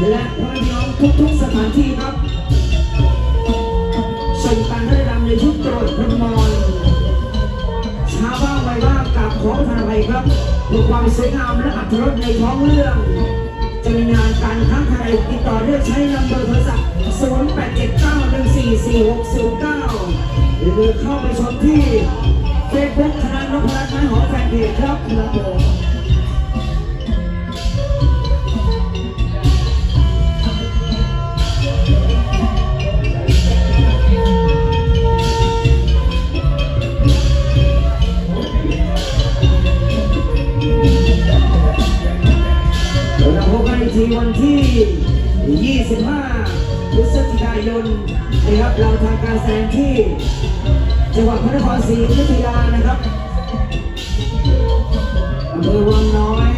และพ่อมน้องทุกๆสถานที่ครับชมการได้รำในชุดโปรดพระมรชาวบ้านไว้ว่ากับขอประทานอภัยครับเพื่อความสวยงามและอัตรสในท้องเรื่องจะมีงานการค้าขายติดต่อเลือกใช้นำเบอร์โทรศัพท์ 0879144609 หรือเข้าไปชมที่เฟซบุ๊กธนาโนพรัตน์หอแฟนเพจครับครับผม ทีวันที่ 25พฤศจิกายนนะครับเราทำการแสดงที่ จังหวัดพระนครศรีอยุธยานะครับอำเภอวังน้อย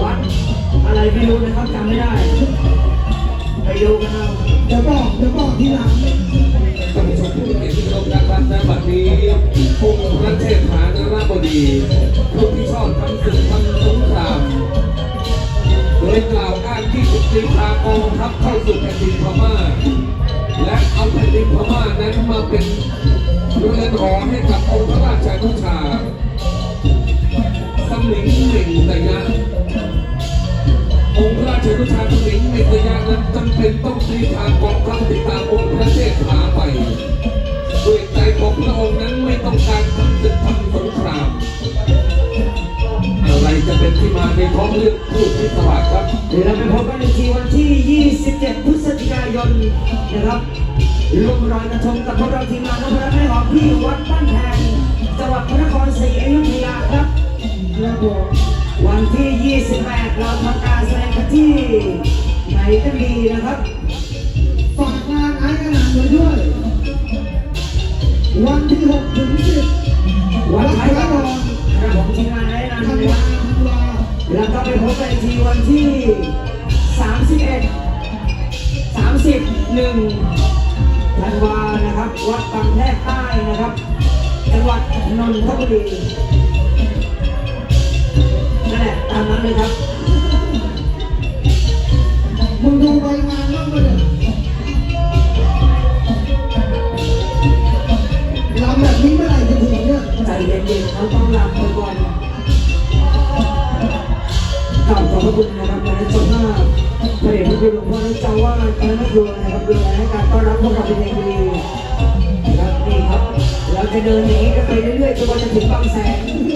วัด อะไรไม่รู้นะครับจำไม่ได้ ไปดูกันเอาเดี๋ยวบอกเดี๋ยวบอกทีหลังท่านผู้ชมผู้มีเกียรติที่เคารพนะครับณบัดนี้องค์พระเทพมหานราบดีผู้ที่ชอบทำศึกทำสงครามโดยกล่าวอ้างที่สุตีพากองทัพเข้าสู่แผ่นดินพม่า และเอาแผ่นดินพม่านั้นมาเป็นเรือนหอให้กับองค์พระราชานุชาสมิงหนึ่งระยะองค์พระราชานุชาสมิงในระยะนั้นจำเป็นต้องตีทางกองทัพติดตามองค์พระเทพมหา จะเป็นที่มาในพร้อมเรื่องคู่พิศวาสครับเดี๋ยวเราไปพบกันอีกทีวันที่ 27 พฤศจิกายนนะครับลงรอยกระทงกับพวกเราทีมงานนพรัตน์แม่หอมที่วัดบ้านแพงจังหวัดพระนครศรีอยุธยาครับวันที่ 28 เราทำการแสดงที่ไหนก็ดีนะครับฝากงานไอ้ขนาดด้วย วันที่ 6 ถึง 10 31 31ธันวานะครับ วัดบางแพรกใต้นะครับ จังหวัดนนทบุรีนั่นแหละตามนั้นเลยครับมึงดูใบงานบ้างปะเนี่ยลำแบบนี้เมื่อไหร่จะถึงเนี่ยใจเย็นๆเราต้องรับไปก่อน กล่าวขอบพระคุณนะครับวันนี้เจ้าภาพพระเดชพระคุณหลวงพ่อและเจ้าว่าคณะครูนะครับดูแลให้การต้อนรับพวกเราเป็นอย่างดีนะครับนี่ครับ เราจะเดินหนีกันไปเรื่อยๆจนกว่าจะถึงบางแสน